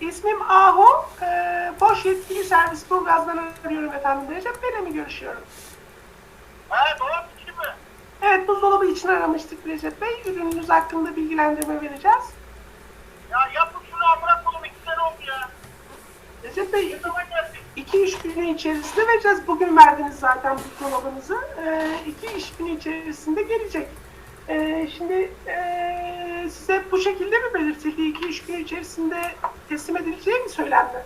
İsmim Ahu. Ee, boş yetkili servis Burgaz'dan arıyorum efendim. Recep Bey'le mi görüşüyorum? Ha dolap içi mi? Evet buzdolabı için aramıştık Recep Bey. Ürününüz hakkında bilgilendirme vereceğiz. Ya yapın şunu amına koyayım iki sene oldu ya. Recep Bey Ne zaman geldik? iki iş günü içerisinde vereceğiz. Bugün verdiniz zaten buzdolabınızı. Ee, iki iş günü içerisinde gelecek. Ee, şimdi ee, size bu şekilde mi belirtildi? İki iş günü içerisinde teslim edileceği mi söylendi?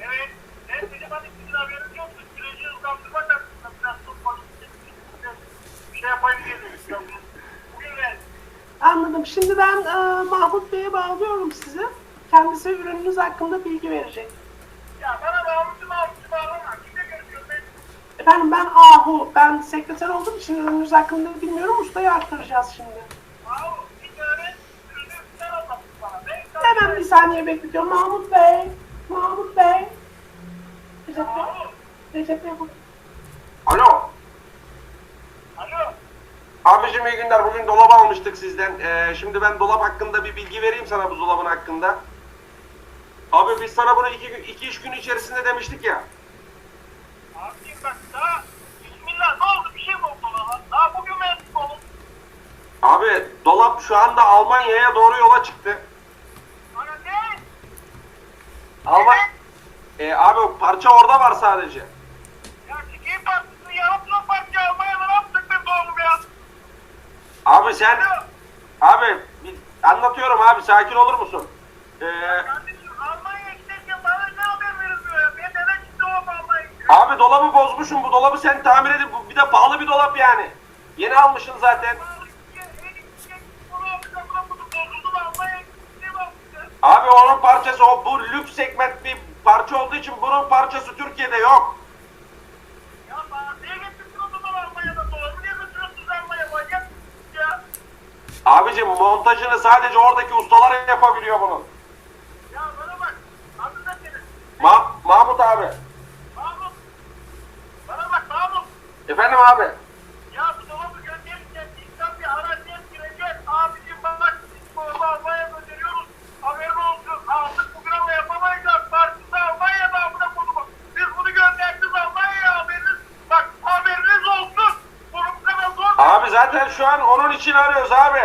Evet. Ben dedim hani sizin haberiniz yoktu. Süreci hızlandırmak aslında biraz bir şey yapayım diye. Bugün ver. Anladım. Şimdi ben ee, Mahmut Bey'e bağlıyorum sizi. Kendisi ürününüz hakkında bilgi verecek. Ya bana bağımlısı bağımlısı bağlama. Kimle görüşüyorum ben? Efendim ben Ahu. Ben sekreter olduğum için ürününüz hakkında bilmiyorum. Ustaya aktaracağız şimdi. Aa, bir tane ürünü sen anlattın bana. Ben Hemen bir saniye bekliyorum. Mahmut Bey. Mahmut Bey. Recep Bey. Alo. Recep Bey bu. Alo. Alo. Abicim iyi günler. Bugün dolap almıştık sizden. Ee, şimdi ben dolap hakkında bir bilgi vereyim sana buzdolabın hakkında. Abi biz sana bunu iki, iki iş gün içerisinde demiştik ya. Abicim bak daha Bismillah ne oldu bir şey mi oldu lan? Daha bugün verdik oğlum. Abi dolap şu anda Almanya'ya doğru yola çıktı. Bana ne? Alman... Ee, abi o parça orada var sadece. Ya çekeyim parçasını yarım kilo parça Almanya'da ne yaptık biz oğlum ya? Abi sen... Abi bir anlatıyorum abi sakin olur musun? Ee, Kardeşim Almanya'ya giderken bana ne haber verilmiyor ya? Ben neden gitti o Almanya'ya gidiyor? abi dolabı bozmuşum. Bu dolabı sen tamir edip bu bir de pahalı bir dolap yani. Yeni almışsın zaten. Abi onun parçası o bu lüks segment bir parça olduğu için bunun parçası Türkiye'de yok. Abicim montajını sadece oradaki ustalar yapabiliyor bunun. Ma Mahmut abi. Efendim abi. Haberin olsun. Artık bugün ama yapamayız. Partisi Almanya'da amına kodumu. Biz bunu gönderdik Almanya'ya haberiniz. Bak haberiniz olsun. Bunu bu kadar zor. Abi zaten şu an onun için arıyoruz abi.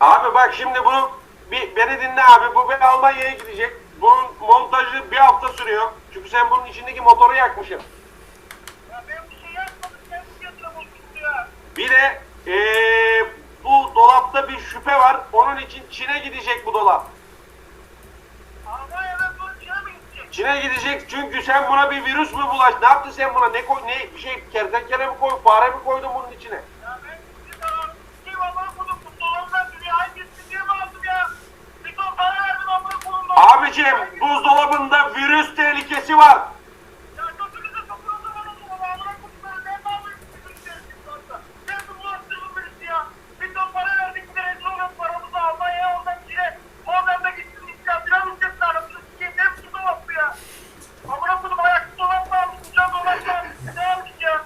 Abi bak şimdi bunu bir beni dinle abi. Bu bir Almanya'ya gidecek. Bunun montajı bir hafta sürüyor. Çünkü sen bunun içindeki motoru yakmışsın. Ya ben bir şey yapmadım. Sen bu fiyatına bozuldu ya. Bir de eee, bu dolapta bir şüphe var. Onun için Çin'e gidecek bu dolap. Almanya'dan sonra Çin'e mi gidecek? Çin'e gidecek çünkü sen buna bir virüs mü bulaş? Ne yaptın sen buna? Ne koy ne bir şey kertenkele mi koy, fare mi koydun bunun içine? Ya ben bir tane bir vallahi bunu bu dolaptan dünya hangisini diye mi aldım ya? Bir ton para verdim amına kolumda. Abicim buzdolabında virüs tehlikesi var. Ya götünüzü sokun o zaman o zaman. Amına koyayım ben ne yapayım? Sen bu bulaştırdın birisi ya. Bir ton para verdik bir rezil olup paramızı Almanya'ya oradan Çin'e. Oradan da gitsin İslam biraz uçak tanrısını sikeyim. Ne biçim dolap bu ya? Amına koydum ayaklı dolap mı almış? Uçan dolap mı almış? Ne almış ya?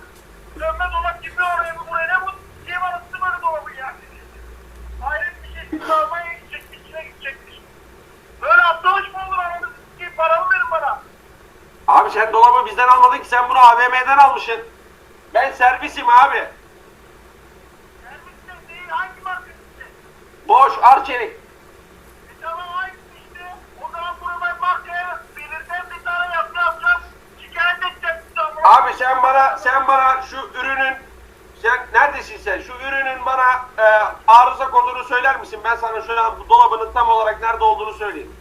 Dönme dolap gibi oraya bu buraya. Ne bu? Şey var ısı böyle dolabın ya. Hayret bir şey. Siz Almanya'ya gidecekmiş, Çin'e gidecekmiş. Böyle aptal iş mi olur ananı sikeyim? Paramı verin bana. Abi sen almadın ki sen bunu AVM'den almışsın. Ben servisim abi. Servisler değil, hangi marka işte? Boş Arçelik. E tamam aynısı işte. O zaman bunu ben markaya belirten bir tane yapı yapacağım. Şikayet edeceğim. Abi sen bana sen bana şu ürünün sen neredesin sen? Şu ürünün bana e, arıza kodunu söyler misin? Ben sana şöyle bu dolabının tam olarak nerede olduğunu söyleyeyim.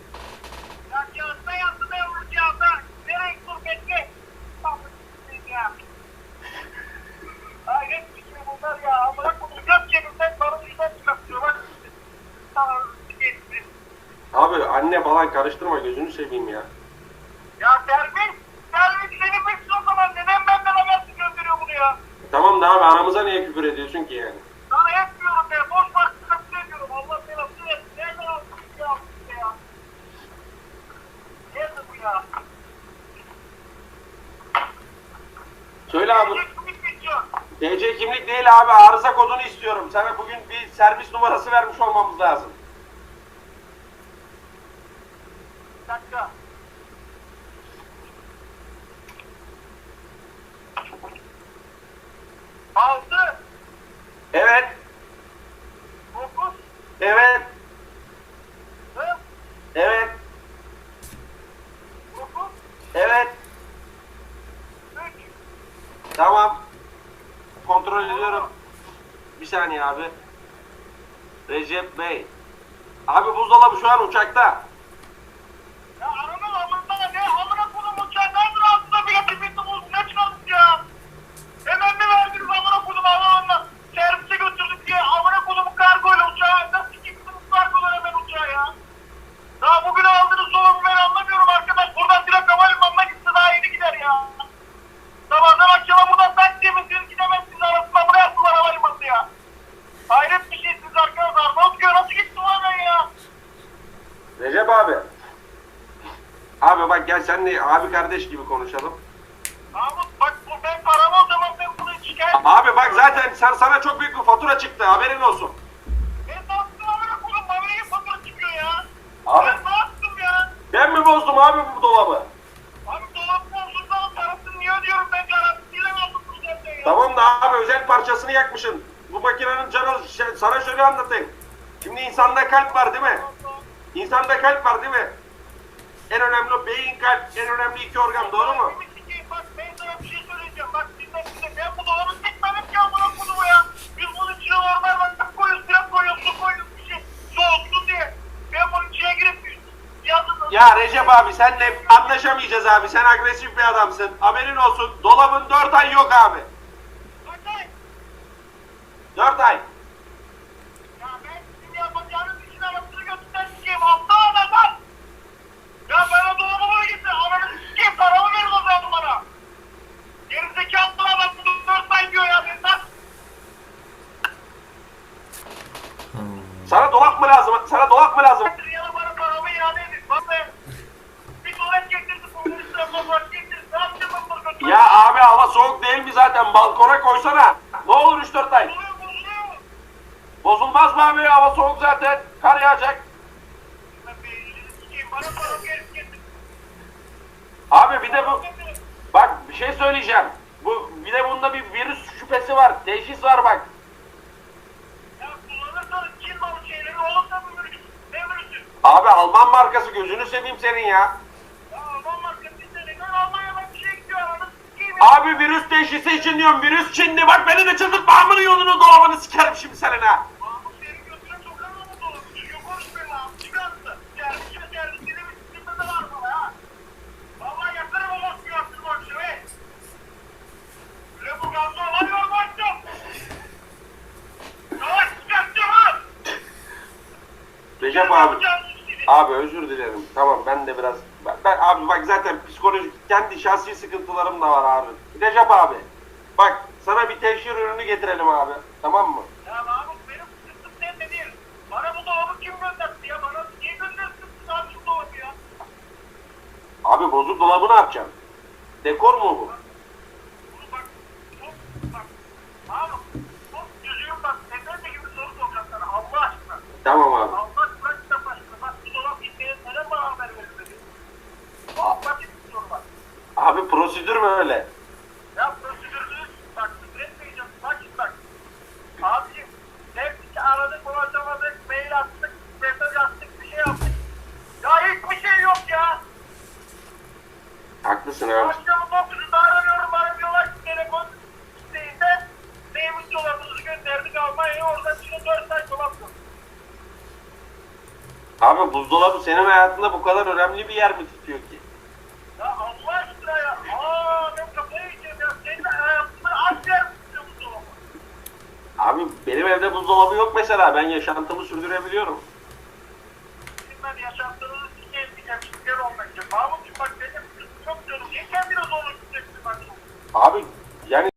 Ya kağıtta yazdı ben bunu kağıtta. Nereye dur bekle. Tamam, ya. Hayret bir şey bunlar ya. Amına koyayım. Göz cebimden bana şuradan çıkartıyor. Bak. Tamam. geçti. Abi anne falan karıştırma gözünü seveyim ya. Ya servis. Servis senin beksin o zaman. Neden benden habersiz gönderiyor bunu ya? Tamam da abi aramıza niye küfür ediyorsun ki yani? Sana yapmıyorum be. Boş vakti kapı ediyorum. Allah belasını versin. Nereden aldın ya? ya? Nerede bu ya? Söyle abi. TC kimlik değil abi arıza kodunu istiyorum. Sana bugün bir servis numarası vermiş olmamız lazım. Bir dakika. Altı, Evet, dokuz, evet, dört, evet, dokuz, evet. üç, Tamam. Kontrol ediyorum. Bir saniye abi. Recep Bey. Abi buzdolabı şu an uçakta. Gel seninle abi kardeş gibi konuşalım. Mahmut bak bu ben paramı o zaman ben bunu şikayet Abi bak zaten sen sana çok büyük bir fatura çıktı haberin olsun. Ben ne yaptım amına koyayım bana niye fatura çıkıyor ya? Abi. Ben ne yaptım ya? Ben mi bozdum abi bu dolabı? Abi dolap bozuldu parasını niye ödüyorum ben garantisiyle aldım bu zaten ya. Tamam da abi özel parçasını yakmışsın. Bu makinenin canı şey- sana şöyle anlatayım. Şimdi insanda kalp var değil mi? İnsanda kalp var değil mi? En önemli o beyin kalp, en önemli iki organ doğru mu? Bak ben sana bir şey söyleyeceğim. Bak dinle dinle. Ben bu dolabı sikmedim ki amına koyayım ya. Biz bunun içine normal bak koyuyoruz, biraz koyuyoruz, su koyuyoruz bir şey. Soğutsun diye. Ben bunun içine girip. Ya Recep abi senle anlaşamayacağız abi. Sen agresif bir adamsın. Haberin olsun. Dolabın 4 ay yok abi. Bak lan. 4 ay. Ya ben sizin yapacağınız işin arasını götürsen sikeyim. Hafta ana lan. Ya bana dolabımı getir. Ananı sikeyim. Paramı verin o zaman bana. Gerizekalı bak bu dört ay diyor ya. Ben nasıl Sana dolap mı lazım? Sana dolap mı lazım? Yana bana paramı iade edin. Be. Bir tuvalet getirdi. Bunun üstüne tuvalet getirdi. Ne yapacağım ben bunu götürüyorum? Ya abi hava soğuk değil mi zaten? Balkona koysana. Ne olur 3-4 ay. Bozuluyor bozuluyor. Bozulmaz mı abi? Hava soğuk zaten. Kar yağacak. Bana paramı. Abi bir de bu... Bak bir şey söyleyeceğim. Bu bir de bunda bir virüs şüphesi var. Teşhis var bak. Ya kullanırsanız Çin malı şeyleri olursa bu virüs. Ne virüsü? Abi Alman markası gözünü seveyim senin ya. Ya Alman markası işte neden Almanya'dan bir şey gidiyor. Abi virüs teşhisi için diyorum. Virüs Çinli. Bak beni de çıldırtma. Amını yolunu dolabını sikerim şimdi senin senin ha. Recep abi. Abi özür dilerim. Tamam ben de biraz... Ben, ben- abi bak zaten psikolojik kendi şahsi sıkıntılarım da var abi. Recep abi. Bak sana bir teşhir ürünü getirelim abi. Tamam mı? Ya Mahmut benim sıkıntım sende değil. Bana bu dolabı kim gönderdi ya? Bana niye göndersin abi şu dolabı ya? Abi bozuk dolabı ne yapacaksın? Dekor mu bu? Bunu bak, çok bak. Mahmut, çok düzgün bak. Efendi gibi soru soracağım sana Allah aşkına. Tamam abi. Allah bırak da başına. Bak bu dolap gitmeye neden bana haber verilmedi? Çok basit bir soru bak. Abi prosedür mü öyle? Ya prosedürsüz bak üretmeyeceğim. Bak şimdi bak. Abicim hepsi aradık ulaşamadık. Mail attık. Mesaj attık. Bir şey yaptık. Ya hiçbir şey yok ya. Haklısın abi. Akşamın 9'unda aranıyorum. Bana diyorlar ki telefon isteğinde neymiş dolabınızı gönderdik Almanya'ya. Oradan içine 4 ay dolap. Abi buzdolabı senin hayatında bu kadar önemli bir yer mi tutuyor ki? Ya Allah aşkına ya. Aa ben kafayı yiyeceğim ya. Senin hayatında az yer mi tutuyor bu dolabı? Abi benim evde buzdolabı yok mesela. Ben yaşantımı sürdürebiliyorum. Şimdi ben yaşantınızı sikeyim diyeceğim. Şeker olmak için. Mahmut'cum bak benim